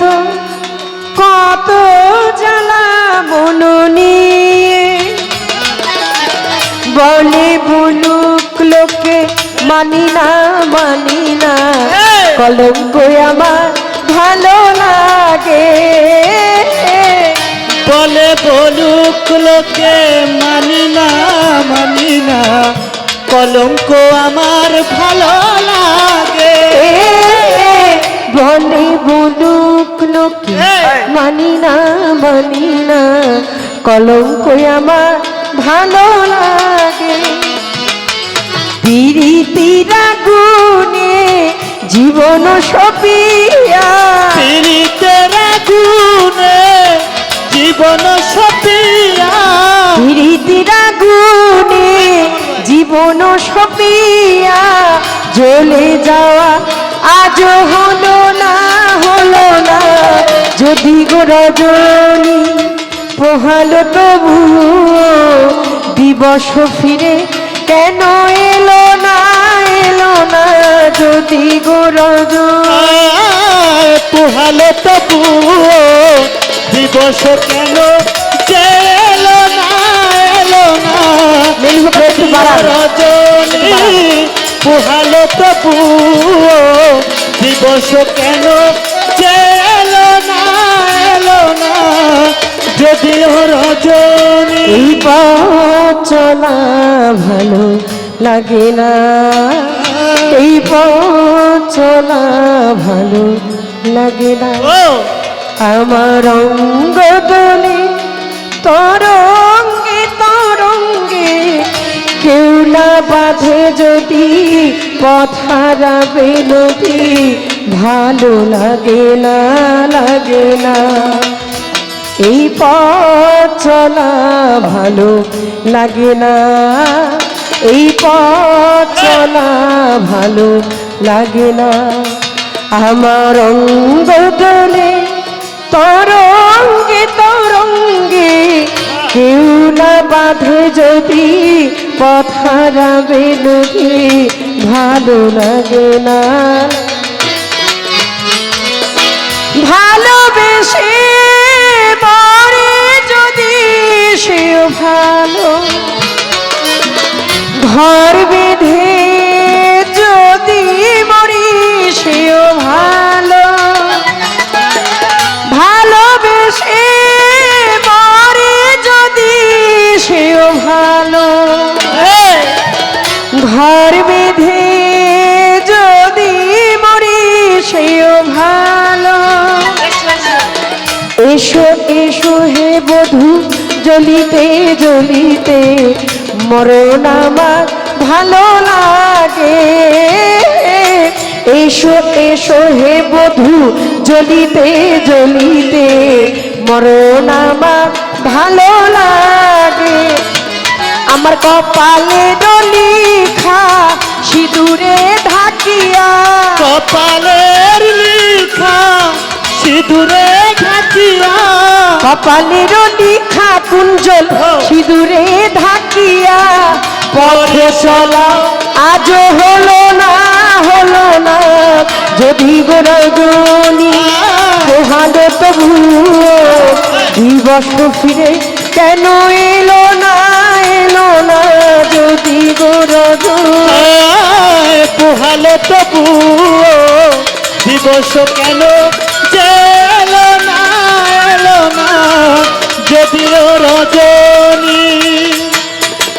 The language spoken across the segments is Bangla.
তো কত জ্বালা বননি বলে বলুক লোকে মানি না মানি না কলঙ্ক আমার ভালো লাগে। বলে বলুক লোকে মানি না মানি না কলঙ্ক আমার ভালো লাগে। বলে বলুক লোকে মানি না মানি না কলঙ্ক আমার ভালো লাগে। পিরিতিরা গুনে জীবন সপিয়া। পীড়িতের গুণে জীবন সপিয়া। পিরিতিরা গুনে জীবন সপিয়া। জ্বলে যাওয়া আজ হলো না হলো না। যদি গো রজনী পোহালো তবু দিবস ফিরে কেন এলো না এলো না? যদি গো রজনী পোহালো তবু দিবস কেন এলো না এলো না। রজনী পোহালো তবু দিবস কেন? যে এলো না। এলো না যদিও রজনী চলা ভালো লাগে না এই চলা ভালো লাগে না। ও! আমার অঙ্গ দোলে তরঙ্গে তরঙ্গে কেউ না বাঁধে যদি পথারাবে নদী ভালো লাগে না লাগে না। এই পথ চলা ভালো লাগে না। এই পথ চলা ভালো লাগে না। আমার অঙ্গ দোলে তরঙ্গে তরঙ্গে কেউ না বাঁধে যদি পথারাবে নদী ভালো লাগে না। ঘর বেঁধে যদি মরি সেও ভালো। এসো এসো হে বধু, জ্বলিতে জ্বলিতে, মরণ আমার ভালো লাগে। এসো এসো হে বধু, জ্বলিতে জ্বলিতে, মরণ আমার ভালো লাগে। আমার কপালে লিখা সিঁদুরে ঢাকিয়া। কপালের লিখা সিঁদুরে ঘাটিয়া কপালের লিখা কুঞ্জল সিঁদুরে ঢাকিয়া। পথে চলা আজ হলো না হলো না। যদি গোরগনি পোহালো তবু দিবস ফিরে কেন এলো না? যদি পোহালো তবু দিবস কেন এলো না এলো না? যদিও রজনী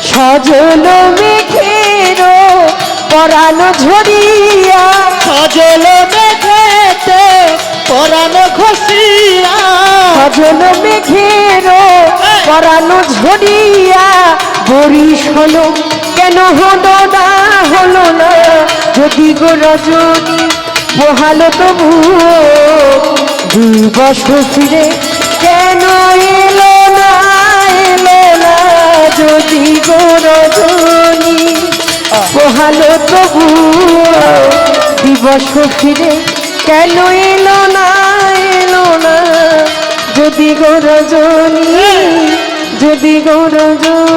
সজল মেঘের পরানো ঝরিয়া। সজল মেঘেতে পরানো ঘষিয়া। সজল মেঘের পরানো ঝরিয়া। বরিশ হলো, কেন হলো না হলো না? যদি গো রজনী পোহালো তবু দুই বছর ফিরে, কেন এলো না এলো না? যদি গো রজনী পোহালো তবু দিবস ফিরে, কেন এলো না এলো না? যদি গো রজনী, যদি গো রজনী